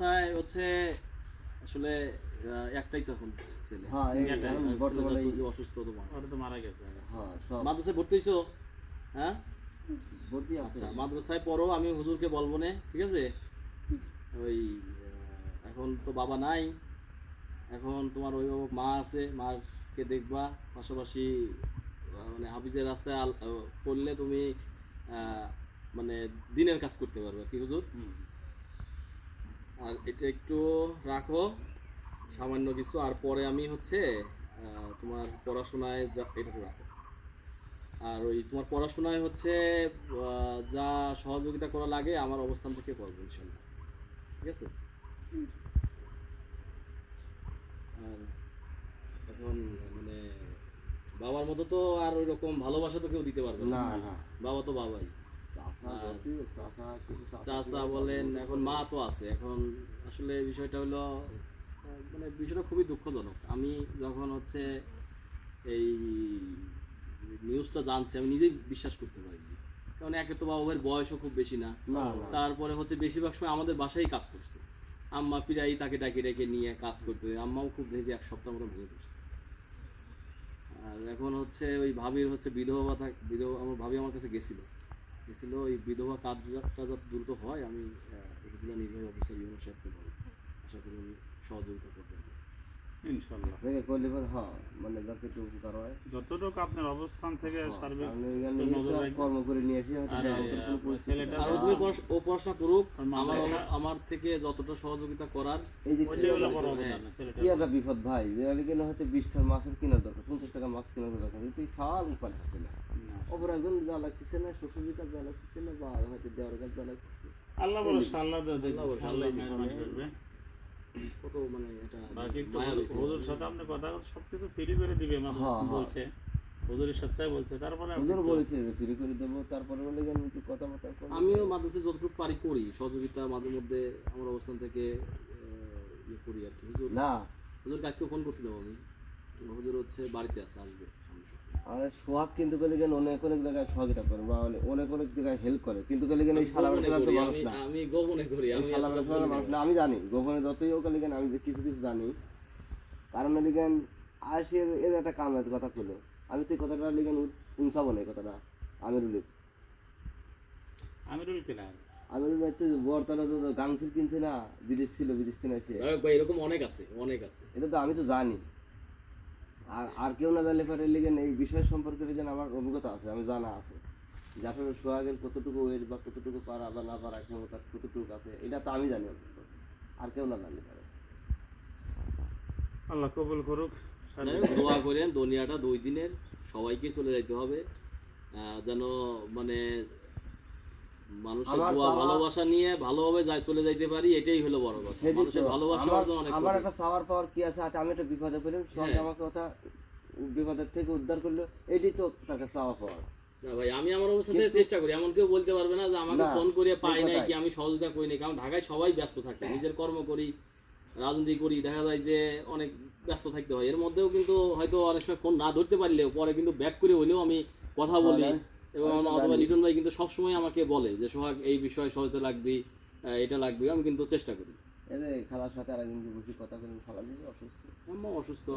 মাদ্রাসায় হচ্ছে আসলে একটাই তো এখন ছেলে। হ্যাঁ বর্তমানে তো অসুস্থ ওটা তো মারা গেছে হ্যাঁ মাদ্রাসায় ভর্তি হইছো? হ্যাঁ? ভর্তি আচ্ছা মাদ্রাসায় পড়ো আমি হুজুরকে বলব না ঠিক আছে? ওই এখন তো বাবা নাই। এখন তোমার অভিভাবক মা আছে মাকে দেখবা। পাশাপাশি মানে হাফিজের রাস্তায় পড়লে তুমি আহ, মানে দিনের কাজ করতে পারবে কি হুজুর। আর এটা একটু রাখো সামান্য কিছু। আর পরে আমি হচ্ছে তোমার পড়াশোনায় যা এটা রাখো। আর ওই তোমার পড়াশোনায় হচ্ছে যা সহযোগিতা করা লাগে আমার অবস্থান থেকে করব ইনশাল্লাহ। ঠিক আছে? আর এখন মানে বাবার মতো তো আর ওই রকম ভালোবাসা তো কেউ দিতে পারবে না। বাবা তো বাবাই। চাচা বলেন এখন মা তো আছে। এখন আসলে বিষয়টা হলো মানে বিষয়টা খুবই দুঃখজনক। আমি যখন হচ্ছে এই নিউজটা জানছি আমি নিজেই বিশ্বাস করতে পারি কারণ একে তো বাবার বয়সও খুব বেশি না। তারপরে হচ্ছে বেশিরভাগ সময় আমাদের বাসায় কাজ করছে। আম্মা পিরাই তাকে ডাকে ডেকে নিয়ে কাজ করতে আম্মাও খুব ভেজে এক সপ্তাহ মতো ভেজে পড়ছে। আর এখন হচ্ছে ওই ভাবির হচ্ছে বিধবা বিধবা আমার ভাবি আমার কাছে গেছিল। গেছিল, ওই বিধবা কাজ যাতে দ্রুত হয়, আমি উপজেলা নির্বাহী অফিসার ইউনো সাহেবকে বলব আশা করি উনি সহযোগিতা করবেন। ইনশাল্লাহ থেকে করলে পরে হ্যাঁ মানে যাতে উপকার হয়। যতটুকু আপনার অবস্থান থেকে সার্বিক কারণ এখানে একটু নজর একটা রাখবেন। কর্ম করে নিয়ে এসে আর যা এই, ওদের কোনো আপনার পরিস্থিতি ছেলেটা না। আর ও তুমি ও পড়াশোনা করুক আমার আমার থেকে যতটা সহযোগিতা করার এই যে হ্যাঁ। কি একটা বিপদ ভাই যে কিনা হয়তো বিশটার মাছের কেনার দরকার পঞ্চাশ টাকা মাছ কেনার দরকার কিন্তু এই সাল পারতেছে না। অপর একজন যা লাগতেছে না শ্বশুরের কাজ যা লাগতেছে না বা হয়তো দেওয়ার কাজ যা লাগতেছে। আল্লাহ ভরসা আল্লাহ আল্লাহ কত মানে এটা বাকি একটু মায়া হয়েছে। হুজুর সাথে আপনি কথা সবকিছু ফ্রি করে দিবে মানে হ্যাঁ, হ্যাঁ। বলছে হুজুরের সচ্চাই বলছে তারপরে হুজুর বলেছে যে ফ্রি করে দেবো তারপরে বলে গেলেন একটু কথাবার্তা আমিও মাদ্রাসে যতটুকু পারি করি সহযোগিতা মাঝে মধ্যে আমার অবস্থান থেকে আহ, ইয়ে করি আর কি হুজুর না হুজুর কাজকে ফোন করছিলাম আমি হুজুর হচ্ছে বাড়িতে আছে আসবে। আর সোহাগ কিন্তু গেলে অনেক অনেক জায়গায় সহযোগিতা করে বা অনেক অনেক জায়গায় হেল্প করে। কিন্তু গেলে শালা তো মানুষ না। আমি গোপনে করি আমি শালা বেটা মানুষ না আমি জানি গোপনে যতই হোক আমি কিছু কিছু জানি। কারণ এর একটা কামের কথা কইলো। আমি তো এই কথাটা লিগেন উনসাবো না এই কথাটা আমিরুলের। আমিরুল কিনা? আমিরুল হচ্ছে বর্তমানে তো গাংসিল কিনছে না বিদেশ ছিল বিদেশ ভাই এরকম অনেক আছে অনেক আছে। এটা তো আমি তো জানি। আর আর কেউ না জানলে পারে লিগেন এই বিষয় সম্পর্কে যেন আমার অভিজ্ঞতা আছে আমি জানা আছে। যে আসলে সোহাগের কতটুকু ওয়েট বা কতটুকু পারা বা না পারা ক্ষমতা কতটুকু আছে এটা তো আমি জানি অন্তত। আর কেউ না জানলে পারে। আল্লাহ কবুল করুক দোয়া করেন দুনিয়াটা দুই দিনের সবাইকে চলে যাইতে হবে। যেন মানে মানুষের দোয়া ভালোবাসা নিয়ে ভালোভাবে যাই চলে যাইতে পারি এটাই হলো বড় কথা। মানুষের ভালোবাসা অর্জন অনেক আমার একটা চাওয়ার পাওয়ার কি আছে? আচ্ছা আমি একটা বিপদে পড়লাম সবাই হ্যাঁ। আমাকে কথা বিপদের থেকে উদ্ধার করল এটাই তো তার কাছে পাওয়ার। না ভাই আমি আমার অবস্থা চেষ্টা করি এমন কেউ বলতে পারবে না যে আমাকে ফোন করে পাই নাই কি আমি সহযোগিতা করি নাই। কারণ ঢাকায় সবাই ব্যস্ত থাকে নিজের কর্ম করি রাজনীতি করি দেখা যায় যে অনেক ব্যস্ত থাকতে হয়। এর মধ্যেও কিন্তু হয়তো অনেক সময় ফোন না ধরতে পারলেও পরে কিন্তু ব্যাক করে হলেও আমি কথা বলি। হ্যাঁ, এবং আমার অথবা। লিটন ভাই কিন্তু সবসময় আমাকে বলে যে সোহাগ এই বিষয়ে সহজে লাগবে এটা লাগবে আমি কিন্তু চেষ্টা করি খালার সাথে আর একদিন বসে কথা বলি খালা অসুস্থ অসুস্থ।